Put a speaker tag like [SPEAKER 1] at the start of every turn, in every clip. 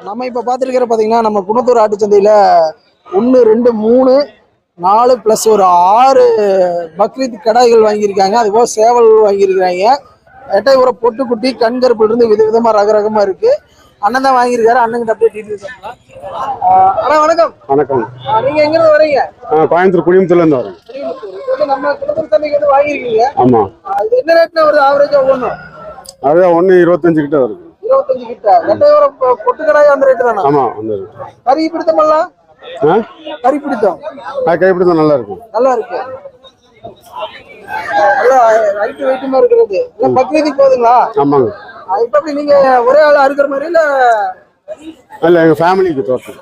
[SPEAKER 1] நம்ம இப்போ பார்த்துருக்கிற பார்த்தீங்கன்னா நம்ம குணத்தூர் ஆட்டுச்சந்தையில் ஒன்று ரெண்டு மூணு நாலு ப்ளஸ் ஒரு ஆறு பக்ரீத் கடாய்கள் வாங்கியிருக்காங்க. அதுபோக சேவல் வாங்கியிருக்கிறாங்க. எட்டை உர பொட்டுக்குட்டி கண்கருப்புல இருந்து விதவிதமாக ரகரகமாக இருக்கு. அண்ணன் தான் வாங்கியிருக்காரு. அண்ணன் அப்படியே அண்ணா வணக்கம்.
[SPEAKER 2] வணக்கம்.
[SPEAKER 1] ஆ, நீங்க எங்கிருந்து வரீங்க?
[SPEAKER 2] கோயம்புத்தூர் வரேன்.
[SPEAKER 1] இது வந்து நம்ம குணத்தூர் சந்தைக்கு வந்து வாங்கியிருக்கீங்க
[SPEAKER 2] ஆமா.
[SPEAKER 1] ஆ, இது என்ன ரேட்னா வருது ஆவரேஜா ஒவ்வொன்றும்
[SPEAKER 2] அதுதான் ஒன்று இருபத்தஞ்சு கிட்ட வருது.
[SPEAKER 1] இருபத்தஞ்சு கிட்ட எட்டை உர பொட்டு கடாய் அந்த ரேட்டு தானே
[SPEAKER 2] ஆமா வந்து
[SPEAKER 1] கறி பிடித்தமெல்லாம் கறி பிடித்தம்.
[SPEAKER 2] கைப்பிடி தான் நல்லா இருக்கும்
[SPEAKER 1] நல்லா இருக்கு. நல்லா ஹைட் வெயிட்டுமா இருக்கிறது. இல்ல பக்ரீதிக்கு போகுதுங்களா
[SPEAKER 2] ஆமாங்க.
[SPEAKER 1] இப்ப நீங்க ஒரே ஆள் அறுக்கிற மாதிரி இல்ல
[SPEAKER 2] இல்லை எங்கள் ஃபேமிலிக்கு தோட்டம்.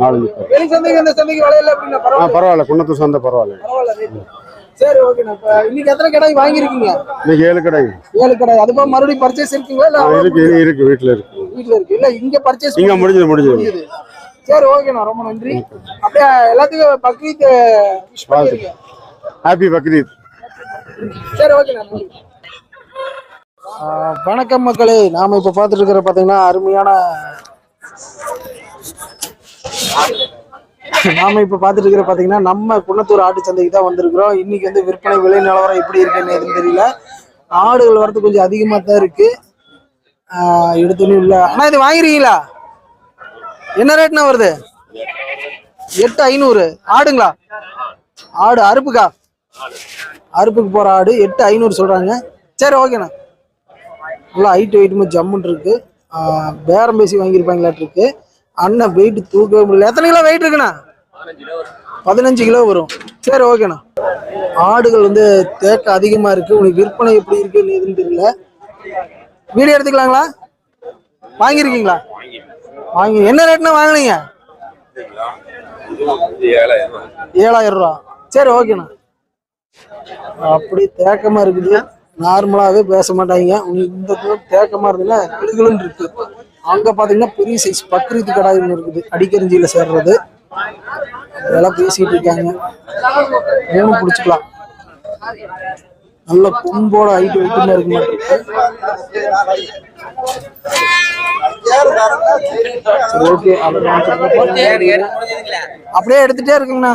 [SPEAKER 2] நாலஞ்சு பேர்.
[SPEAKER 1] வெளி சந்தைக்கு இந்த சந்தைக்கு வளையல அப்படின்னா பரவாயில்ல
[SPEAKER 2] குன்னத்தூர் சந்தை பரவாயில்ல.
[SPEAKER 1] பரவாயில்ல சரி இப்ப இன்னைக்கு எத்தனை கடாய் வாங்கியிருக்கீங்க?
[SPEAKER 2] இன்னைக்கு ஏழு கடைங்க
[SPEAKER 1] ஏழு கடாய். அது போக மறுபடியும் பர்ச்சேஸ் இருக்குங்களா? இல்ல
[SPEAKER 2] இருக்கு இருக்கு, வீட்டில் இருக்கு.
[SPEAKER 1] வீட்டுல இருக்கு. இல்ல இங்க பர்ச்சேஸ்
[SPEAKER 2] இங்கே முடிஞ்சது முடிஞ்சது.
[SPEAKER 1] சரி ஓகேண்ணா ரொம்ப நன்றி. அப்படியே எல்லாத்துக்கும் பக்ரீத் விஷ் பண்ணிருக்கேன்
[SPEAKER 2] ஹாப்பி பக்ரீத்.
[SPEAKER 1] சரி ஓகேண்ணா வணக்கம் மக்களே. நாம இப்ப பார்த்துட்டு இருக்கிற பாத்தீங்கன்னா அருமையான நாம இப்ப பாத்துட்டு இருக்கிற பாத்தீங்கன்னா நம்ம குன்னத்தூர் ஆட்டு சந்தைக்கு தான் வந்திருக்கிறோம். இன்னைக்கு வந்து விற்பனை விலை நிலவரம் எப்படி இருக்குன்னு எதுவும் தெரியல. ஆடுகள் வரது கொஞ்சம் அதிகமா தான் இருக்கு. எடுத்துன்னு இல்ல. ஆனா இது வாங்கிருக்கீங்களா? என்ன ரேட்னா வருது? எட்டு ஐநூறு. ஆடுங்களா? ஆடு அறுப்புக்கா? அறுப்புக்கு போற ஆடு எட்டு ஐநூறு சொல்றாங்க. சரி ஓகேண்ணா நல்லா ஹைட் வெயிட்டுமே ஜம்முன் இருக்கு. பேரம் பேசி வாங்கியிருப்பாங்களாட்டு இருக்கு. அண்ணன் வெயிட் தூக்கவே முடியல. எத்தனை கிலோ வெயிட் இருக்குண்ணா? பதினஞ்சு கிலோ வரும். சரி ஓகேண்ணா. ஆடுகள் வந்து தேக்க அதிகமாக இருக்கு. உனக்கு விற்பனை எப்படி இருக்குன்னு எதுன்னு தெரியல. வீடியோ எடுத்துக்கலாங்களா? வாங்கியிருக்கீங்களா? வாங்கி என்ன ரேட்னா வாங்கினீங்க? ஏழாயிரம் ரூபா. சரி ஓகேண்ணா. அப்படி தேக்கமாக இருக்குது நார்மலாகவே பேச மாட்டாங்க. உங்களுக்கு இந்த தூரம் தேக்கமா இருந்ததுன்னா கிளுகிளுன்னு இருக்குது அங்கே பார்த்தீங்கன்னா பெரிய சைஸ் பக்ரீத் கடாய் ஒன்று இருக்குது. அடிக்கரிஞ்சியில் சேர்றது. அதெல்லாம் பேசிட்டு இருக்காங்க. மூணு பிடிச்சிக்கலாம் நல்ல கொம்போட ஹைட் வெயிட்டுமா இருக்கு ஓகே அப்படியே எடுத்துட்டே இருக்குங்கண்ணா.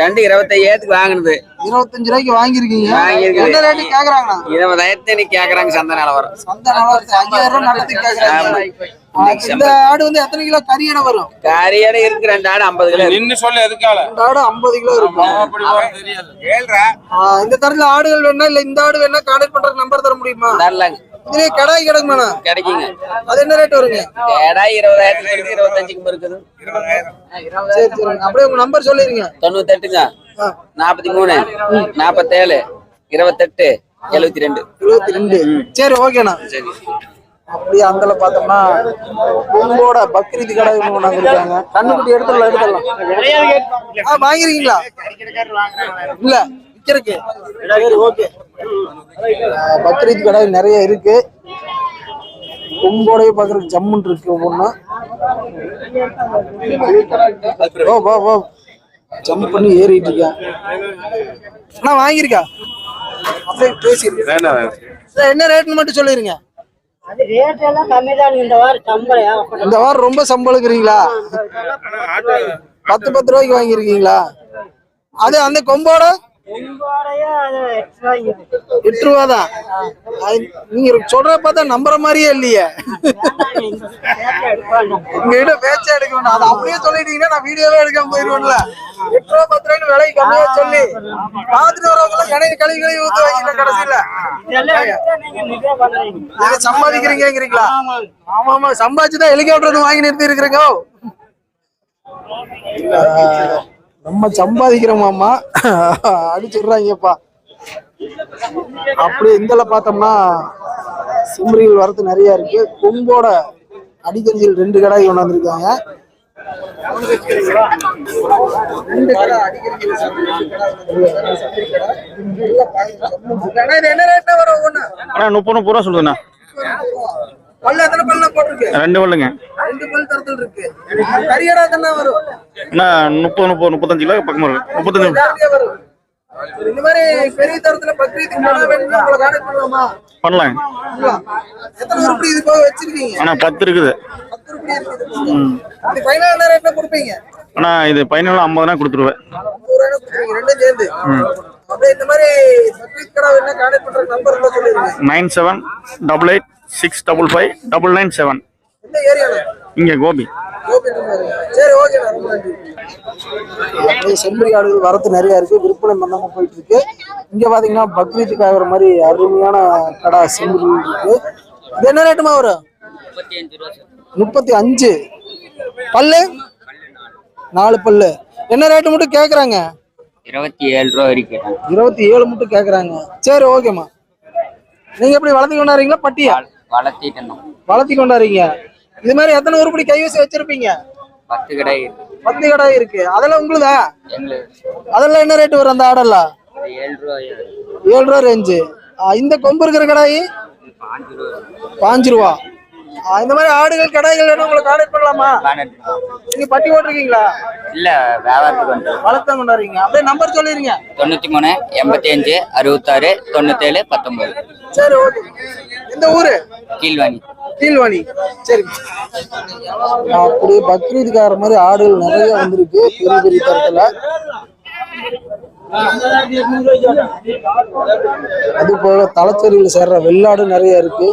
[SPEAKER 3] ரெண்டு இருபத்தையாயிரத்துக்கு வாங்கினது.
[SPEAKER 1] இருபத்தஞ்சு ரூபாய்க்கு வாங்கியிருக்கீங்க.
[SPEAKER 3] வாங்கியிருக்கேன்.
[SPEAKER 1] என்ன ரேட்டு கேக்குறாங்கண்ணா?
[SPEAKER 3] இருபதாயிரத்து கேக்குறாங்க சந்தை நிலவரம்.
[SPEAKER 1] சந்தை நிலவரத்து ஐயாயிரம் ரூபாய் நடத்துக்கு கேக்குறாங்க. இந்த ஆடு வந்து எத்தனை கிலோ? கறி எடை வரும்.
[SPEAKER 3] காரியோட இருக்கு ரெண்டு ஆடு ஐம்பது கிலோ.
[SPEAKER 4] நின்னு சொல்லு எதுக்கால?
[SPEAKER 1] இந்த ஆடு ஐம்பது கிலோ இருக்கும். இந்த தரத்துல ஆடுகள் வேணா இல்ல இந்த ஆடு வேணா கான்டாக்ட் பண்ற நம்பர் தர முடியுமா?
[SPEAKER 3] தரலாங்க.
[SPEAKER 1] இதுலயே கடாய் கிடக்குமாண்ணா
[SPEAKER 3] கிடைக்குங்க.
[SPEAKER 1] அது என்ன ரேட் வருங்க?
[SPEAKER 3] கேடா இருபதாயிரத்துக்கு இருக்கு இருபத்தஞ்சுக்கும் இருக்குது.
[SPEAKER 1] சரி சரி. அப்படியே உங்க நம்பர் சொல்லிருங்க.
[SPEAKER 3] தொண்ணூத்தெட்டுங்க. நாற்பத்தி மூணு நாற்பத்தேழு இருபத்தெட்டு எழுபத்தி ரெண்டு.
[SPEAKER 1] இருபத்தி ரெண்டு. சரி ஓகேண்ணா
[SPEAKER 3] சரி.
[SPEAKER 1] அப்படியே அந்தல பார்த்தோம்னா உங்களோட பக்ரீத் கடை ஒன்று கொண்டாந்துருக்காங்க கண்ணுக்குட்டி எடுத்துடலாம் எடுத்துடலாம். ஆ வாங்கிருக்கீங்களா? இல்ல விக்கிறதுக்கு. சரி ஓகே. பக்ரீத் கடை நிறைய இருக்கு. கொம்போடவே பார்க்கறதுக்கு ஜம்முன் இருக்கு ஒவ்வொன்றும் ஓ ஓ ஓ ஜம்ப் பண்ணி ஏறிட்டு இருக்கேன். அண்ணா வாங்கியிருக்கா? அப்படியே பேசியிருக்கேன் என்ன ரேட்னு மட்டும் சொல்லிருங்க.
[SPEAKER 5] இந்த வாரம் சம்பளம்
[SPEAKER 1] இந்த வாரம் ரொம்ப சம்பளுக்குறீங்களா பத்து பத்து ரூபாய்க்கு வாங்கியிருக்கீங்களா? அது அந்த கொம்போட எட்டு ரூபா தான் நீங்க சொல்ற பார்த்தா நம்புற மாதிரியே இல்லையே. உங்க கிட்ட பேச்சா எடுக்க வேண்டாம். அதை அப்படியே சொல்லிட்டீங்கன்னா நான் வீடியோவே எடுக்காம போயிருவேன்ல. எட்டு ரூபா பத்து ரூபாய்க்கு விலை கம்மியா சொல்லி பார்த்துட்டு வரவங்க எல்லாம் கடையை கழுவி கழுவி ஊத்து வாங்கில கடைசியில.
[SPEAKER 5] நீங்க
[SPEAKER 1] சம்பாதிக்கிறீங்கிறீங்களா ஆமா ஆமா. சம்பாதிச்சுதான் ஹெலிகாப்டர் வாங்கி நிறுத்தி இருக்கிறீங்க நம்ம சம்பாதிக்கிறோமாமா அடிச்சிடுறாங்கப்பா அப்படி இந்தல பார்த்தோம்னா செம்பரிகள் வரது நிறைய இருக்கு கொம்போட அடிக்கரிசியில் ரெண்டு கடாய் கொண்டு வந்திருக்காங்க அண்ணா,
[SPEAKER 6] முப்பது முப்பது ரூபா சொல்லுதுண்ணா
[SPEAKER 1] பல்லு எத்தனை பல்ல போட்டிருக்கு
[SPEAKER 6] ரெண்டு பல்லுங்க.
[SPEAKER 1] ரெண்டு பல் தரத்தில் இருக்கு. கரியடா தானே வரும்?
[SPEAKER 6] அண்ணா முப்பது முப்பது முப்பத்தஞ்சு கிலோ பக்கமாக இருக்கு முப்பத்தஞ்சு.
[SPEAKER 1] வரும். இந்த மாதிரி பெரிய தரத்துல பக்ரீத் கடை வேணும்னா உங்களை கான்டாக்ட் பண்ணலாமா?
[SPEAKER 2] பண்ணலாம்.
[SPEAKER 1] எத்தனை உருப்படி இது போக வச்சிருக்கீங்க?
[SPEAKER 2] ஆனா பத்து இருக்குது.
[SPEAKER 1] பத்து உருப்படி இருக்குது இது ஃபைனல் என்ன ரேட்ல கொடுப்பீங்க?
[SPEAKER 2] ஆனா இது பதினேழு ஐம்பதுனா கொடுத்துருவேன்.
[SPEAKER 1] ரெண்டும் சேர்ந்து. அப்படியே இந்த மாதிரி பக்ரீத் கடை வேணா கான்டாக்ட் பண்ற நம்பர் சொல்லிருங்க
[SPEAKER 2] nine seven double eight six double five double nine seven.
[SPEAKER 1] எந்த ஏரியால?
[SPEAKER 2] இங்கே கோபி.
[SPEAKER 1] செம்பரி ஆடுகள் வரத்து நிறைய இருக்கு. விற்பனை மந்தமா போயிட்டு இருக்கு இங்க பாத்தீங்கன்னா பக்ரீத்துக்கு ஆகிற மாதிரி அருமையான கடை செம்பரி இருக்கு. இது என்ன ரேட்டுமா வரும்? முப்பத்தி அஞ்சு. பல்லு? நாலு பல்லு. என்ன ரேட்டு மட்டும் கேக்குறாங்க?
[SPEAKER 3] இருபத்தி ஏழு ரூபா வரைக்கும்
[SPEAKER 1] இருபத்தி ஏழு மட்டும் கேக்குறாங்க. சரி ஓகேம்மா. நீங்க எப்படி வளர்த்தி கொண்டாடுறீங்களா பட்டியா?
[SPEAKER 3] வளர்த்திட்டு இருந்தோம்
[SPEAKER 1] வளர்த்தி கொண்டாடுறீங்க இது மாதிரி எத்தனை உருப்படி கைவசி வச்சிருப்பீங்க?
[SPEAKER 3] பத்து கடை
[SPEAKER 1] பத்து கடை இருக்கு. அதெல்லாம் உங்களுதா? அதெல்லாம் என்ன ரேட் வரும் அந்த ஆடெல்லாம்
[SPEAKER 3] ஏழு ரூபா
[SPEAKER 1] ஏழு ரூபா ரேஞ்சு இந்த கொம்பு இருக்கிற கடாயி? பாஞ்சு ரூபா. இந்த மாதிரி ஆடுகள் கடாய்கள் வேணும் உங்களை கான்டாக்ட் பண்ணலாமா? நீங்க பட்டி ஓட்டிருக்கீங்களா
[SPEAKER 3] இல்ல வியாபாரத்துக்கு வந்து
[SPEAKER 1] வளர்த்தம் கொண்டாடுறீங்க. அப்படியே நம்பர் சொல்லிருங்க.
[SPEAKER 3] தொண்ணூத்தி மூணு எண்பத்தி அஞ்சு அறுபத்தாறு தொண்ணூத்தேழு பத்தொன்பது
[SPEAKER 1] சரி ஓகே எந்த ஊரு?
[SPEAKER 3] கீழ்வாணி.
[SPEAKER 1] கீழ்வாணி. சரி. அப்படியே பக்ரீதுக்கார மாதிரி ஆடுகள் நிறைய வந்திருக்கு. பெரிய பெரிய தரத்துல. அது போக தலைச்சேரியில் சேர்ற வெள்ளாடு நிறைய இருக்கு.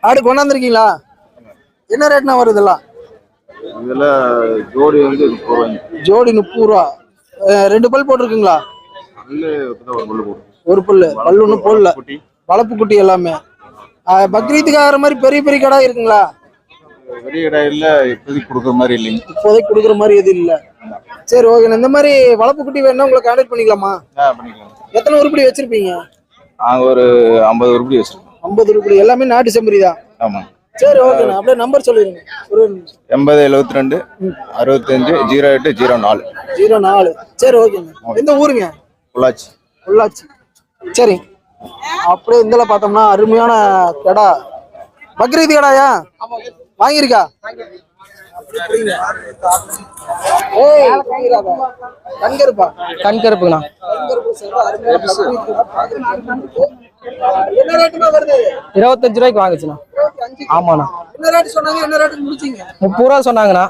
[SPEAKER 1] ஆடு கொண்டாந்துருக்கீங்களா? என்ன ரேட்னா வருது இதெல்லாம்?
[SPEAKER 2] இதுல ஜோடி வந்து முப்பது ரூபாய்ங்க.
[SPEAKER 1] ஜோடி முப்பது ரூபா. ரெண்டு பல் போட்டிருக்குங்களா?
[SPEAKER 2] ஒரு பல்லு
[SPEAKER 1] பல்லு. ஒன்றும் போடல.
[SPEAKER 2] குட்டி.
[SPEAKER 1] வளர்ப்பு குட்டி எல்லாமே. அஹ் பக்ரீத்துக்கு ஆகிற மாதிரி பெரிய பெரிய கடை இருக்குங்களா?
[SPEAKER 2] பெரிய கடையில் இப்போதைக்கு கொடுக்குற மாதிரி இல்லைங்க.
[SPEAKER 1] இப்போதைக்கு கொடுக்குற மாதிரி எதுவும் இல்லை. சரி ஓகே இந்த மாதிரி வளர்ப்பு குட்டி வேணும்னா உங்களை கான்டாக்ட் பண்ணிக்கலாமா?
[SPEAKER 2] பண்ணிக்கலாம்.
[SPEAKER 1] எத்தனை உருப்படி வச்சிருப்பீங்க?
[SPEAKER 2] நாங்கள் ஒரு ஐம்பது உருப்படி வச்சிருக்கோம்.
[SPEAKER 1] ஐம்பது உருப்படி. எல்லாமே நாட்டு செம்பரி தான்.
[SPEAKER 2] ஆமாம்
[SPEAKER 1] சரி ஓகேண்ணா அப்படியே நம்பர் சொல்லிடுங்க. ஒரு
[SPEAKER 2] எண்பது எழுபத்தி ரெண்டு அறுபத்தஞ்சு ஜீரோ எட்டு ஜீரோ நாலு.
[SPEAKER 1] ஜீரோ நாலு. சரி ஓகேங்க எந்த ஊருங்க?
[SPEAKER 2] பொள்ளாச்சி.
[SPEAKER 1] பொள்ளாச்சி. சரி. அப்படியே இந்தல பார்த்தோம்னா அருமையான கடா. பக்ரீத் கடாயா? வாங்கியிருக்கா. கண்கருப்பா.
[SPEAKER 6] கண்கருப்புங்கண்ணா. இருபத்தஞ்சு ரூபாய்க்கு வாங்குச்சுண்ணா. ஆமாண்ணா.
[SPEAKER 1] என்ன சொன்னாங்க? என்ன ரேட்டு முடிச்சீங்க.
[SPEAKER 6] முப்பது ரூபா சொன்னாங்கண்ணா.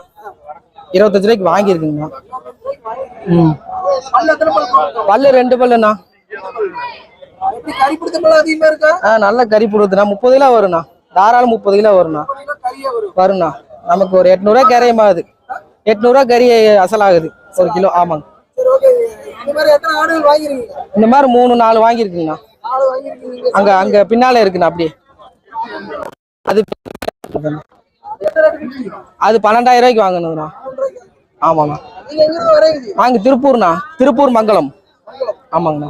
[SPEAKER 6] இருபத்தஞ்சு ரூபாய்க்கு வாங்கியிருக்குங்கண்ணா. ம்.
[SPEAKER 1] பல்லு
[SPEAKER 6] ரெண்டு பல்லுண்ணா.
[SPEAKER 1] கறி பிடித்த அதிகமா இருக்கா?
[SPEAKER 6] ஆ நல்ல கறி போடுதுண்ணா முப்பது கிலோ வருண்ணா. தாராளம் முப்பது கிலோ வருண்ணா.
[SPEAKER 1] கறியா வரும்
[SPEAKER 6] வருண்ணா நமக்கு ஒரு எட்நூறுவா கரையமாகுது. எட்நூறுவா கறி அசலாகுது. ஒரு கிலோ ஆமாங்க.
[SPEAKER 1] இந்த மாதிரி
[SPEAKER 6] மூணு நாலு வாங்கியிருக்குங்கண்ணா. அங்க அங்க பின்னால இருக்குண்ணா அப்படியே. அது? அது பன்னெண்டாயிரம் ரூபாய்க்கு வாங்கினதுண்ணா.
[SPEAKER 1] வரீங்க
[SPEAKER 6] வாங்க திருப்பூர்ண்ணா. திருப்பூர் மங்கலம். ஆமாங்கண்ணா.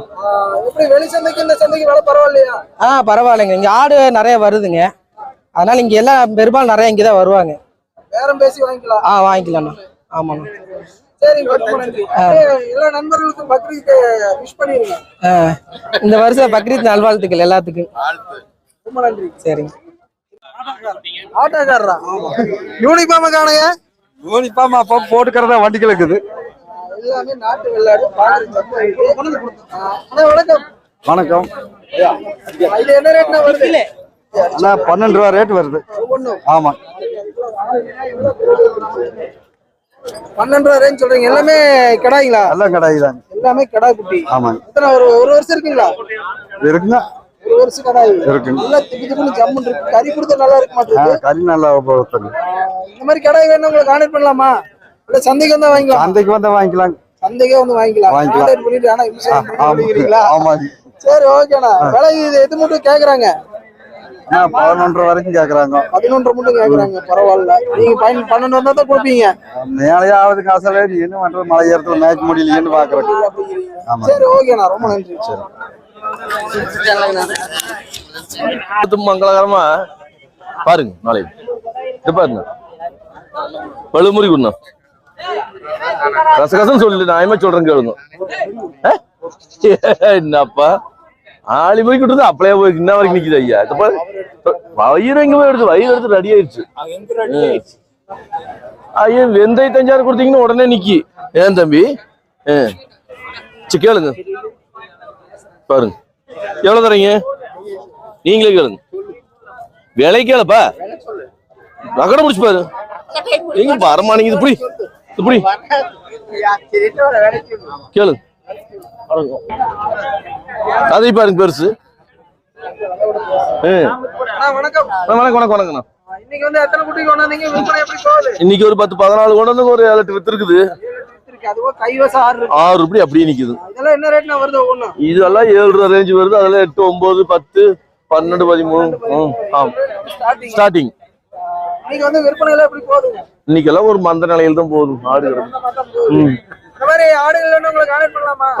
[SPEAKER 6] ஆ பரவாயில்லைங்க. இங்க ஆடு நிறைய வருதுங்க. அதனால இங்க எல்லாம் பெரும்பாலும் நிறைய இங்க தான் வருவாங்க.
[SPEAKER 1] பேரம் பேசி வாங்கிக்கலாம்.
[SPEAKER 6] ஆ வாங்கிக்கலாம்ண்ணா ஆமாண்ணா. இந்த வருஷம் பக்ரீத் நல்வாழ்த்துக்கள் எல்லாத்துக்கும்.
[SPEAKER 1] ரொம்ப நன்றி.
[SPEAKER 6] சரிங்க.
[SPEAKER 1] ஆட்டோக்காரரா? யூனிஃபார்ம் காணுங்க.
[SPEAKER 2] யூனிஃபார்ம் அப்போ போட்டுக்கிறதா வண்டிகள் இருக்குது
[SPEAKER 1] எல்லாமே நாட்டு வணக்கம்.
[SPEAKER 2] வணக்கம்.
[SPEAKER 1] என்ன ரேட்னா வருது?
[SPEAKER 2] அண்ணா பன்னெண்டு ரூபா ரேட் வருது. ஆமாம்
[SPEAKER 1] பன்னெண்டு ரூபா ரேஞ்ச் சொல்றீங்க. எல்லாமே கிடாய்ங்களா?
[SPEAKER 2] எல்லாம் கடாய் தாங்க
[SPEAKER 1] எல்லாமே கடா குட்டி.
[SPEAKER 2] ஆமாங்க
[SPEAKER 1] எத்தனை ஒரு ஒரு வருஷம் இருக்குங்களா?
[SPEAKER 2] இருக்குங்க.
[SPEAKER 1] ஒரு வருஷம் கடாய்.
[SPEAKER 2] இருக்குங்க.
[SPEAKER 1] நல்லா திப்பி திப்புன்னு ஜம்முன்னு இருக்கு. கறி கொடுத்தா நல்லா இருக்க மாட்டேங்குது
[SPEAKER 2] கறி நல்லா
[SPEAKER 1] இந்த மாதிரி கடாய் வேணும் உங்களை கான்டாக்ட் பண்ணலாமா? இல்ல சந்தைக்கு வந்தா வாங்கிக்கலாம்?
[SPEAKER 2] சந்தைக்கு வந்தால் வாங்கிக்கலாம்
[SPEAKER 1] சந்தைக்கே வந்து வாங்கிக்கலாம்.
[SPEAKER 2] வாங்கிக்கலாம்.
[SPEAKER 1] பண்ணிட்டு ஆனா?
[SPEAKER 2] ஆமாங்க
[SPEAKER 1] சரி ஓகேண்ணா விலை இது எது மட்டும் கேக்குறாங்க?
[SPEAKER 2] அண்ணா பதினொன்றரை வரைக்கும் கேட்குறாங்க
[SPEAKER 1] பதினொன்றரை மட்டும் கேக்குறாங்க பரவாயில்ல. நீங்க பயன் பன்னெண்டு வந்தா தான் கொடுப்பீங்க.
[SPEAKER 2] காசால நீ என்ன பண்றது? மலை ஏறத்துல மேய்க்க முடியலையேன்னு பாக்குறேன். ஆமா.
[SPEAKER 1] சரி ஓகேண்ணா ரொம்ப நன்றி.
[SPEAKER 7] பார்த்து மங்களகரமா? பாருங்க நாளைக்கு. இது பாருங்க. பழுமுறி குண்ணா கசகசன்னு சொல்லு நான் சொல்றேன் கேளுங்க? என்னப்பா? ஆளி போய் கிட்டு அப்படியே போய் இன்ன வரைக்கும் நிக்குது ஐயா இப்ப வயிறு எங்க போய் எடுத்து வயிறு எடுத்து ரெடி ஆயிடுச்சு ஐயா வெந்தயத்து அஞ்சாறு கொடுத்தீங்கன்னா உடனே நிக்கி ஏன் தம்பி. சரி கேளுங்க பாருங்க எவ்வளவு தரீங்க நீங்களே கேளுங்க விலை கேளப்பா நகட முடிச்சு பாரு எங்க பரமானிங்க இது புடி இது கேளு அதை பாருங்க பெருசு.
[SPEAKER 1] வணக்கம். இன்னைக்கு
[SPEAKER 7] ஒரு பத்து பதினாலு கொண்டு வந்து ஒரு ஏழு வித்து இருக்குது
[SPEAKER 1] ஆறு
[SPEAKER 7] ரூபாய் அப்படியே நிக்குது.
[SPEAKER 1] இதெல்லாம்
[SPEAKER 7] ஏழு ரூபா ரேஞ்சு வருது அதெல்லாம் எட்டு ஒன்பது பத்து பன்னெண்டு பதிமூணு.
[SPEAKER 1] ஸ்டார்டிங் இன்னைக்கு எல்லாம்
[SPEAKER 7] ஒரு மந்த நிலையில் தான் போதும் ஆடு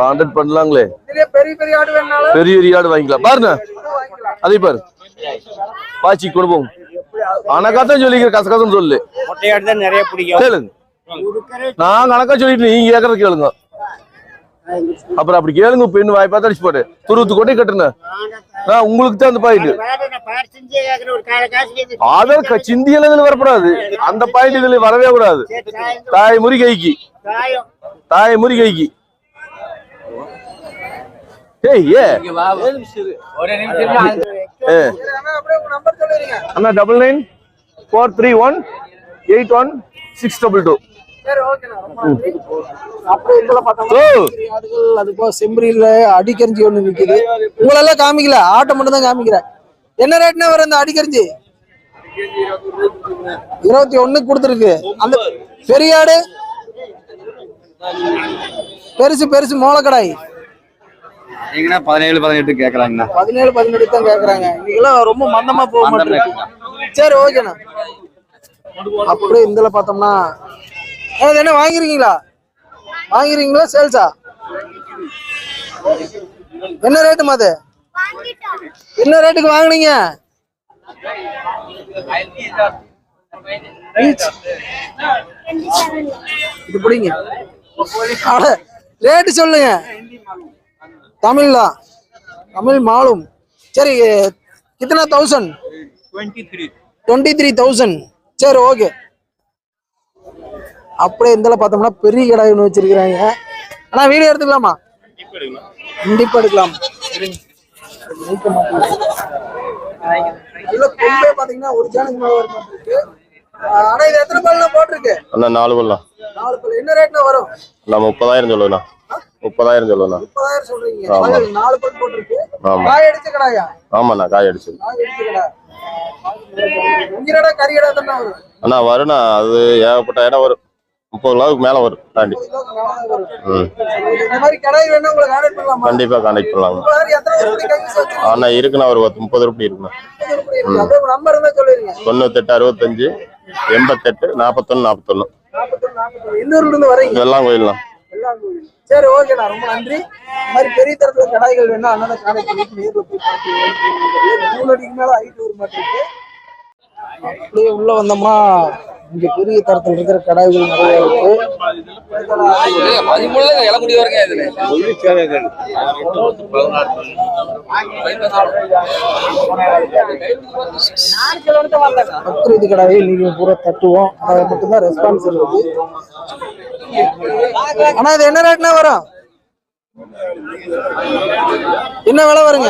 [SPEAKER 1] கான்டாக்ட்
[SPEAKER 7] பண்ணலாங்களே.
[SPEAKER 1] பெரிய பெரிய ஆடு வேணாலும்
[SPEAKER 7] பெரிய பெரிய ஆடு வாங்கிக்கலாம். பாருங்க அதே பாரு. பாச்சி கொண்டு போகும் கணக்கா தான் சொல்லிக்கிற கசகசன்னு சொல்லு.
[SPEAKER 4] நிறைய பிடிக்கும்.
[SPEAKER 7] கேளுங்க. நான் கணக்கா சொல்லிட்டு நீங்க கேக்குறது கேளுங்க. அப்புறம் அப்படி கேளுங்க பெண்ணு வாய் பார்த்து அடிச்சு போட்டு துருவத்து கொட்டை கட்டுன. நான் உங்களுக்கு தான் அந்த பாயிண்ட் க- சிந்தியல இதுல வரக்கூடாது அந்த பாயிண்ட் இதுல வரவே கூடாது. தாய் முறி கைக்கு தாய் முறி கைக்கு
[SPEAKER 1] அண்ணா
[SPEAKER 7] double nine four three one eight one six double two
[SPEAKER 1] அது போக செம்பரியில அடிக்கரிஞ்சி ஒண்ணு நிக்குது. உங்களெல்லாம் காமிக்கல? ஆட்டை மட்டும் தான் காமிக்கிறேன் என்ன ரேட்னா வரும் அந்த அடிக்கரிஞ்சி இருபத்தி ஒண்ணு கொடுத்துருக்கு. அந்த பெரிய ஆடு? பெருசு பெருசு மோளக்கடாய்.
[SPEAKER 2] பதினேழு பதினெட்டு கேக்குறாங்கண்ணா.
[SPEAKER 1] பதினேழு பதினெட்டு தான் கேக்குறாங்க. இன்னைக்கெல்லாம் ரொம்ப மந்தமா போக சரி ஓகேண்ணா அப்படியே இதுல பார்த்தோம்னா இது என்ன வாங்கிருக்கீங்களா? வாங்கிருக்கீங்களா சேல்ஸா? என்ன ரேட்டுமா அது? என்ன ரேட்டுக்கு வாங்குனீங்க? இது பிடிங்க. ரேட்டு சொல்லுங்க. தமிழ் தான் தமிழ் மாலும். சரி கித்தனா தௌசண்ட் டுவெண்ட்டி த்ரீ தௌசண்ட் சரி ஓகே அப்படியே இந்த பார்த்தோம்னா பெரிய கடை ஒன்று வச்சிருக்கிறாங்க. அண்ணா வீடியோ எடுத்துக்கலாமா? கண்டிப்பா எடுக்கலாம். இதுல கொம்பே பாத்தீங்கன்னா ஒரு சேனல் மேல வர மாட்டிருக்கு ஆஹ் ஆனா இது எத்தனை பால்லாம் போட்டிருக்கு?
[SPEAKER 8] அண்ணா நாலு பல்லாம்
[SPEAKER 1] நாலு பல். என்ன ரேட்னா வரும்?
[SPEAKER 8] நான் முப்பதாயிரம் சொல்லுவேண்ணா. முப்பதாயிரம் சொல்லுவேண்ணா.
[SPEAKER 1] முப்பதாயிரம் சொல்றீங்க. நாலு பல் போட்டிருக்கு. காய் அடிச்ச கடாயா?
[SPEAKER 8] ஆமாண்ணா காய் அடிச்சது.
[SPEAKER 1] காய் அடிச்ச கடை
[SPEAKER 8] அண்ணா வருண்ணா. அது ஏகப்பட்ட இடம் வரும். முப்பது கிலோவுக்கு மேலே வரும் தாண்டி. ம்.
[SPEAKER 1] கடாய் உங்களுக்கு
[SPEAKER 8] கண்டிப்பாக கான்டாக்ட் பண்ணலாங்க அண்ணா இருக்குண்ணா ஒரு முப்பது ரூபாய் இருக்குண்ணா.
[SPEAKER 1] நம்பர்
[SPEAKER 8] தொண்ணூத்தெட்டு அறுபத்தஞ்சு எண்பத்தெட்டு நாற்பத்தொன்று நாற்பத்தொன்று
[SPEAKER 1] நாற்பத்தொன்னு நாற்பத்தொன்னு இருந்து
[SPEAKER 8] கோயில்லாம்.
[SPEAKER 1] சரி ஓகேண்ணா ரொம்ப நன்றி இந்த மாதிரி பெரிய தரத்துல கடாய்கள் வேணா அண்ணனை கான்டாக்ட் பண்ணிட்டு போய் பார்த்து மூணு அடிக்கு ஹைட் மாட்டிருக்கு அப்படியே உள்ள வந்தோம்னா இங்க பெரிய தரத்துல இருக்கிற கடாய்கள் நிறைய இருக்கு. பக்ரீத் கடாயை நீங்க பூரா தட்டுவோம். அதை மட்டும்தான் ரெஸ்பான்ஸ் இருக்குது ஆனா இது என்ன ரேட்னா வரும்? என்ன விலை வருங்க?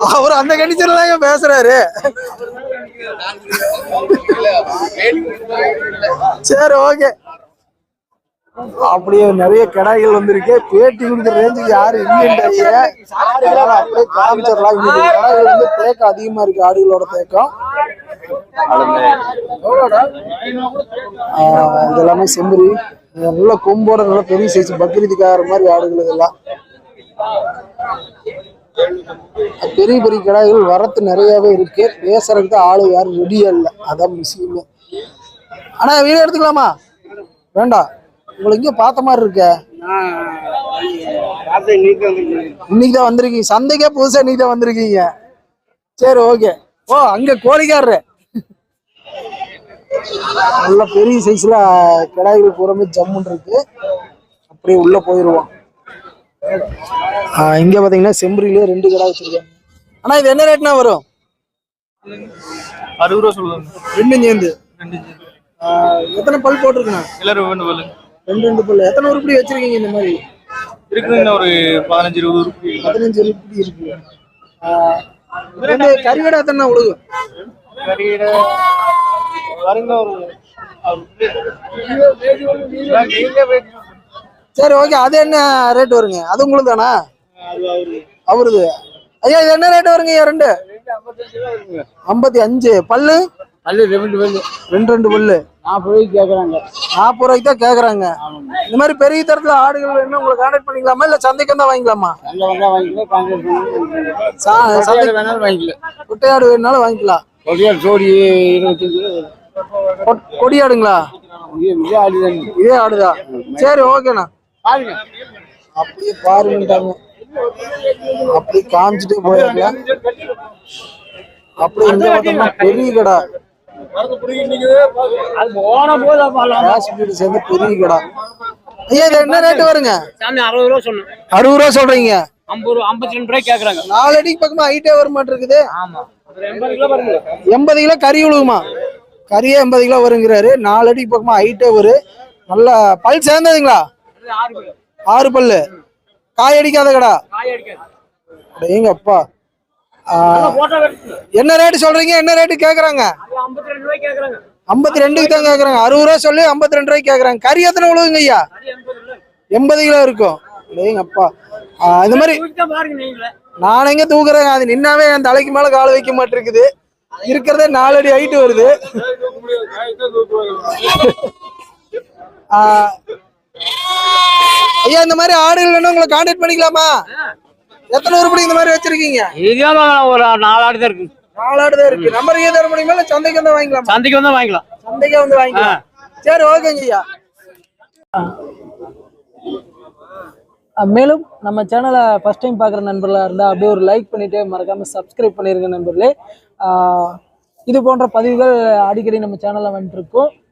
[SPEAKER 1] அவர் அந்த கண்டிஷன்ல தான் பேசுறாரு. சரி ஓகே அப்படியே நிறைய கடாய்கள் வந்திருக்கு. பேட்டி கொடுக்குற ரேஞ்சுக்கு யாரும் இல்லைன்றாங்க அப்படியே காமிச்சிடலாம். கடாய்கள் வந்து தேக்கம் அதிகமா இருக்கு ஆடுகளோட தேக்கம். இதெல்லாமே இது செம்பரி நல்ல கொம்போட நல்ல பெரிய சைஸ் பக்ரீத்துக்கார மாதிரி ஆடுகள் இதெல்லாம். பெரிய பெரிய கடாய்கள் வரத்து நிறையவே இருக்கு. பேசுறதுக்கு ஆளு யாரும் ரெடியா இல்லை. அதான் விஷயமே. ஆனா வீடியோ எடுத்துக்கலாமா? வேண்டாம். உங்களுக்கு இங்க பார்த்த மாதிரி இருக்க. இன்னைக்கு தான் வந்திருக்கீங்க. சந்தைக்கே புதுசா இன்னைக்கு தான் வந்திருக்கீங்க. சரி ஓகே ஓ அங்க கோழிக்காரரு. நல்ல பெரிய சைஸ்ல கிடாய்கள் பூராமே ஜம்முன்னு இருக்கு. அப்படியே உள்ள போயிருவோம். இங்க பாத்தீங்கன்னா செம்பரியிலே ரெண்டு கடை வச்சிருக்காங்க. ஆனா இது என்ன ரேட்னா வரும்?
[SPEAKER 9] அறுபது ரூபா சொல்லுவாங்க
[SPEAKER 1] ரெண்டும் சேர்ந்து. ஆ, எத்தனை பல் போட்டிருக்குண்ணா?
[SPEAKER 9] எல்லாரும் வேணும் வேலை
[SPEAKER 1] ரெண்டு ரெண்டு பல் எத்தனை உருப்படி வச்சிருக்கீங்க இந்த மாதிரி?
[SPEAKER 9] இருக்குதுங்க ஒரு பதினஞ்சு இருபது உருப்படி.
[SPEAKER 1] பதினஞ்சு உருப்படி இருக்கு. ஆ, ரெண்டு கறிகடை எத்தனை உழுகும்
[SPEAKER 9] கறியிட வருங்க ஒரு
[SPEAKER 1] சரி ஓகே அது என்ன ரேட் வருங்க? அது உங்களுக்கு தானா அவருது. ஐயா இது என்ன ரேட் வருங்க ஐயா ரெண்டு? ஐம்பத்தி அஞ்சு. பல்லு?
[SPEAKER 4] பல்லு ரெண்டு பல்லு.
[SPEAKER 1] ரெண்டு ரெண்டு பல்லு.
[SPEAKER 4] நாற்பது ரூபாய்க்கு கேட்குறாங்க.
[SPEAKER 1] நாற்பது ரூபாய்க்கு தான் கேக்குறாங்க இந்த மாதிரி பெரிய தரத்துல ஆடுகள் வேணும் உங்களை கான்டாக்ட் பண்ணிக்கலாமா? இல்ல சந்தைக்கு
[SPEAKER 4] வந்தால் வாங்கிக்கலாம்? காங்கிரஸ்
[SPEAKER 1] சா- சந்தை
[SPEAKER 4] வேணாலும் வாங்கிக்கலாம்.
[SPEAKER 1] குட்டையாடு வேணுனாலும் வாங்கிக்கலாம்.
[SPEAKER 4] கொடியார் ஜோடி இருபத்தஞ்சு
[SPEAKER 1] கொடியாடுங்களா
[SPEAKER 4] இதே ஆடு தான்.
[SPEAKER 1] இதே ஆடுதான் சரி ஓகேண்ணா
[SPEAKER 4] பாருங்க.
[SPEAKER 1] அப்படியே பாருங்கட்டாங்க அப்படி காமிச்சிட்டு போயிருக்கலாம் அப்படி இங்க பார்த்தோம்னா பெரிய கடை பெரிய கடை ஐயா என்ன ரேட் வருங்க?
[SPEAKER 4] சாமி அறுபது ரூபா சொன்னேன்.
[SPEAKER 1] அறுபது ரூபா சொல்றீங்க?
[SPEAKER 4] ஐம்பது ரூபா ஐம்பத்தி ரெண்டு ரூபாய் கேட்குறாங்க
[SPEAKER 1] நாலு அடிக்கு பக்கமா ஹைட்டே வர மாட்டிருக்குது
[SPEAKER 4] எண்பது கிலோ பாருங்க
[SPEAKER 1] எண்பது கிலோ கறி விழுகுமா கறியே எண்பது கிலோ வருங்கிறாரு. நாலு அடிக்கு பக்கமா ஹைட்டே வரும் நல்ல பல் சேர்ந்ததுங்களா?
[SPEAKER 4] ஆறு
[SPEAKER 1] பல்லு. காய் அடிக்காத கடா.
[SPEAKER 4] காய் அடிக்காது.
[SPEAKER 1] எங்க அப்பா என்ன ரேட்டு சொல்றீங்க? என்ன ரேட்டு கேக்குறாங்க?
[SPEAKER 4] ஐம்பத்தி
[SPEAKER 1] ரெண்டுக்கு தான் கேக்குறாங்க. அறுபது ரூபா சொல்லி ஐம்பத்தி ரெண்டு ரூபாய்க்கு கேக்குறாங்க. கறி எத்தனை விழுகுங்க ஐயா?
[SPEAKER 4] எண்பது
[SPEAKER 1] கிலோ இருக்கும். எங்க அப்பா இந்த மாதிரி நான் எங்க தூக்குறேன்? அது நின்னாவே என் தலைக்கு மேல கால் வைக்க மாட்டிருக்குது இருக்கிறதே நாலு அடி ஹைட் வருது ஆ, ஐயா இந்த மாதிரி ஆடுகள் வேணும் உங்களை கான்டாக்ட் பண்ணிக்கலாமா? எத்தனை உருப்படி இந்த மாதிரி வச்சிருக்கீங்க?
[SPEAKER 4] இதுதான் ஒரு நாலு ஆடு தான் இருக்கு.
[SPEAKER 1] நாலு ஆடு தான் இருக்கு. நம்பர் ஏன் தர முடியுமா? இல்ல சந்தைக்கு வந்து வாங்கிக்கலாமா?
[SPEAKER 4] சந்தைக்கு வந்தா வாங்கிக்கலாம்.
[SPEAKER 1] சந்தைக்கே வந்து வாங்கிக்கலாம். சரி ஓகேங்க ஐயா. மேலும் நம்ம சேனலை ஃபஸ்ட் டைம் பார்க்குற நண்பர்களாக இருந்தால் அப்படியே ஒரு லைக் பண்ணிவிட்டு மறக்காமல் சப்ஸ்கிரைப் பண்ணிருங்க நண்பர்களே. இது போன்ற பதிவுகள் அடிக்கடி நம்ம சேனலில் வந்துட்டுருக்கோம்